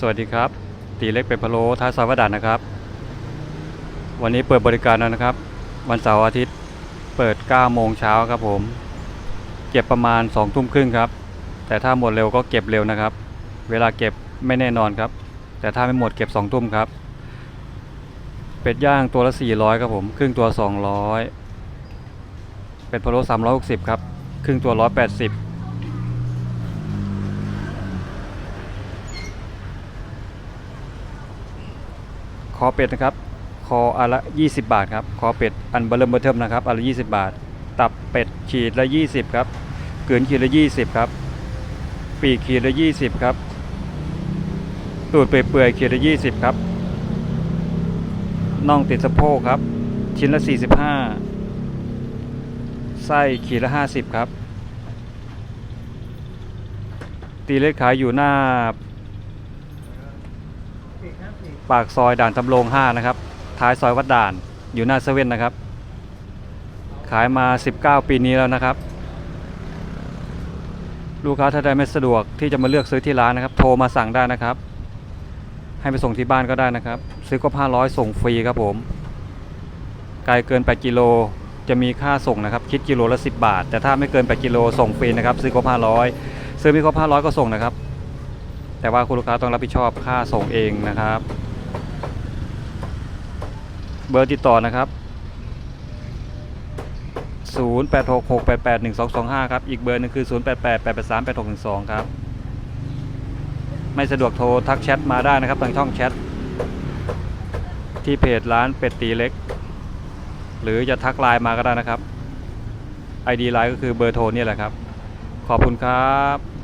สวัสดีครับ ตีเล็กเป็ดพะโล้ท้ายซอยวัดด่านนะครับ วันนี้เปิดบริการแล้วนะครับ วันเสาร์อาทิตย์เปิด 9 โมงเช้าครับผม เก็บประมาณ 2 ทุ่มครึ่งครับ แต่ถ้าหมดเร็วก็เก็บเร็วนะครับ เวลาเก็บไม่แน่นอนครับ แต่ถ้าไม่หมดเก็บ 2 ทุ่มครับ เป็ดย่างตัวละ 400 ครับผม ครึ่งตัว 200 เป็ดพะโล้360 ครับ ครึ่งตัว 180 คอเป็ดนะครับ คออันละ 20 บาทครับ คอเป็ดอันเบอร์เริ่มเบอร์เทิมนะครับอันละ 20 บาท ตับเป็ดขีดละ 20 ครับเกลือนขีดละ 20 ครับ ปีกขีดละ 20 ครับตูดเปื่อยๆขีดละ 20 ครับน่องติดสะโพกครับ ชิ้นละ 45 ไส้ขีดละ 50 ครับ ตีเล็กขายอยู่หน้า ปากซอยด่านตำโรง5นะครับ ท้ายซอยวัดด่านอยู่หน้าเซเว่นนะครับ ขายมา 19 ปีนี้แล้วนะครับ ลูกค้าถ้าใดไม่สะดวกที่จะมาเลือกซื้อที่ร้านนะครับ โทรมาสั่งได้นะครับ ให้ไปส่งที่บ้านก็ได้นะครับ ซื้อก็500 ส่งฟรีครับผม ไกลเกิน 8 กิโลจะมีค่าส่งนะครับ คิดกิโลละ 10 บาท แต่ถ้าไม่เกิน 8 กิโลส่งฟรีนะครับ ซื้อครบ500 ซื้อไม่ครบ500 ก็ส่งนะครับ แต่ว่าคุณลูกค้าต้องรับผิดชอบค่าส่งเองนะครับ เบอร์ติดต่อนะครับ 0866881225 ครับ อีกเบอร์หนึงคือ 0888838612 ครับ ไม่สะดวกโทรทักแชทมาได้นะครับทางช่องแชทที่เพจร้านเป็ดตีเล็ก หรือจะทักไลน์มาก็ได้นะครับ ID ไลน์ก็คือเบอร์โทรนี่แหละครับ ขอบคุณครับ